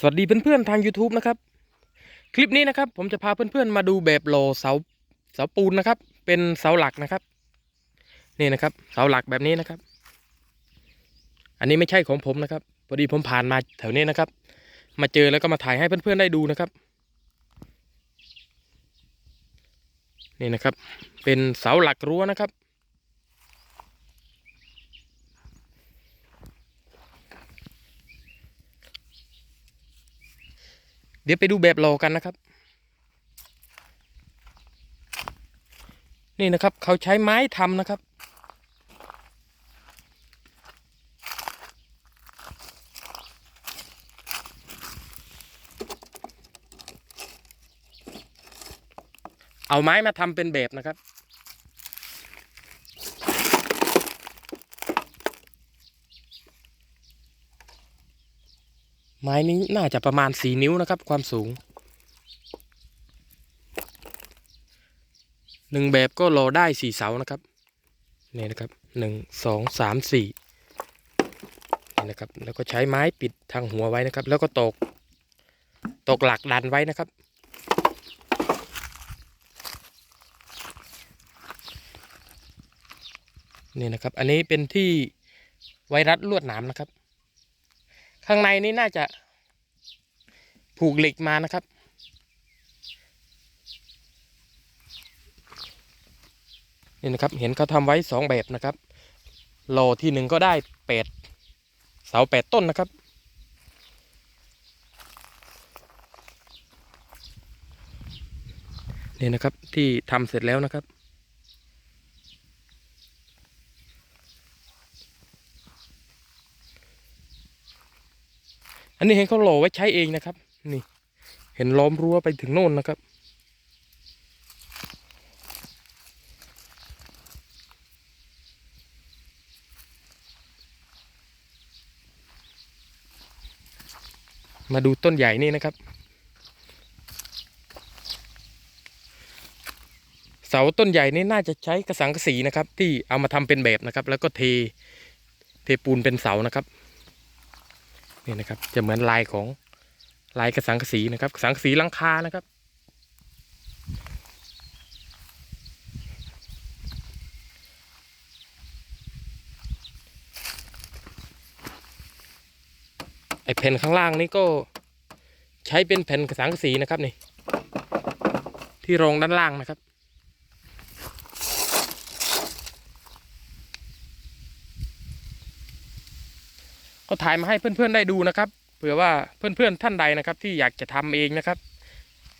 สวัสดีเพื่อนๆทาง YouTube นะครับ คลิปนี้นะครับ ผมจะพาเพื่อนๆมาดูแบบโลเสาเสาปูนนะครับ เป็นเสาหลักนะครับ นี่นะครับ เสาหลักแบบนี้นะครับ อันนี้ไม่ใช่ของผมนะครับพอดีผมผ่านมาแถวนี้นะครับ มาเจอแล้วก็มาถ่ายให้เพื่อนๆได้ดูนะครับ นี่นะครับ เป็นเสาหลักรั้วนะครับ ดี๋ยวไปดูแบบหลกันนะครับ นี่นะครับ เขาใช้ไม้ทำนะครับ เอาไม้มาทำเป็นแบบนะครับ ไม้นี้น่าจะประมาณสี่นิ้วนะครับ ความสูงหนึ่งแบบก็โลได้สี่เสานะครับนี่นะครับหนึ่งสองสามสี่นี่นะครับแล้วก็ใช้ไม้ปิดทางหัวไว้นะครับ แล้วก็ตกตกหลักดันไว้นะครับ นี่นะครับ อันนี้เป็นที่ไวรัสลวดหนามนะครับ ข้างในนี้น่าจะ ผูกเหล็กมานะครับ นี่นะครับ เห็นเขาทำไว้สองแบบนะครับโลที่หนึ่งก็ได้แปดเสาแปดต้นนะครับ นี่นะครับที่ทำเสร็จแล้วนะครับ อันนี้เห็นเขาหล่อไว้ใช้เองนะครับ นี่ เห็นล้อมรั้วไปถึงโน่นนะครับ มาดูต้นใหญ่นี่นะครับ เสาต้นใหญ่นี่น่าจะใช้กระสังกะสีนะครับ ที่เอามาทำเป็นแบบนะครับ แล้วก็เทเทปูนเป็นเสานะครับ นี่นะครับ จะเหมือนลายของลายกระสังกะสีนะครับกระสังกะสีลังคานะครับ ไอแผ่นข้างล่างนี่ก็ใช้เป็นแผ่นกระสังกะสีนะครับนี่ ที่รองด้านล่างนะครับ ก็ถ่ายมาให้เพื่อนๆได้ดูนะครับเผื่อว่าเพื่อนๆท่านใดนะครับ ที่อยากจะทำเองนะครับ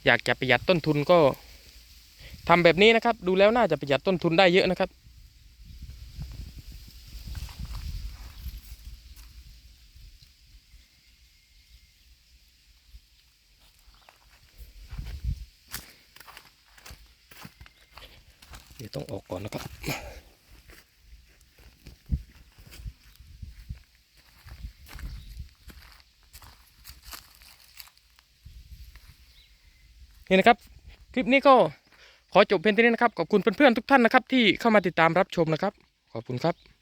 อยากจะประหยัดต้นทุนก็ทำแบบนี้นะครับ ดูแล้วน่าจะประหยัดต้นทุนได้เยอะนะครับเดี๋ยวต้องออกก่อนนะครับ นี่นะครับ คลิปนี้ก็ขอจบเพียงเท่านี้นะครับขอบคุณเพื่อนๆทุกท่านนะครับ ที่เข้ามาติดตามรับชมนะครับ ขอบคุณครับ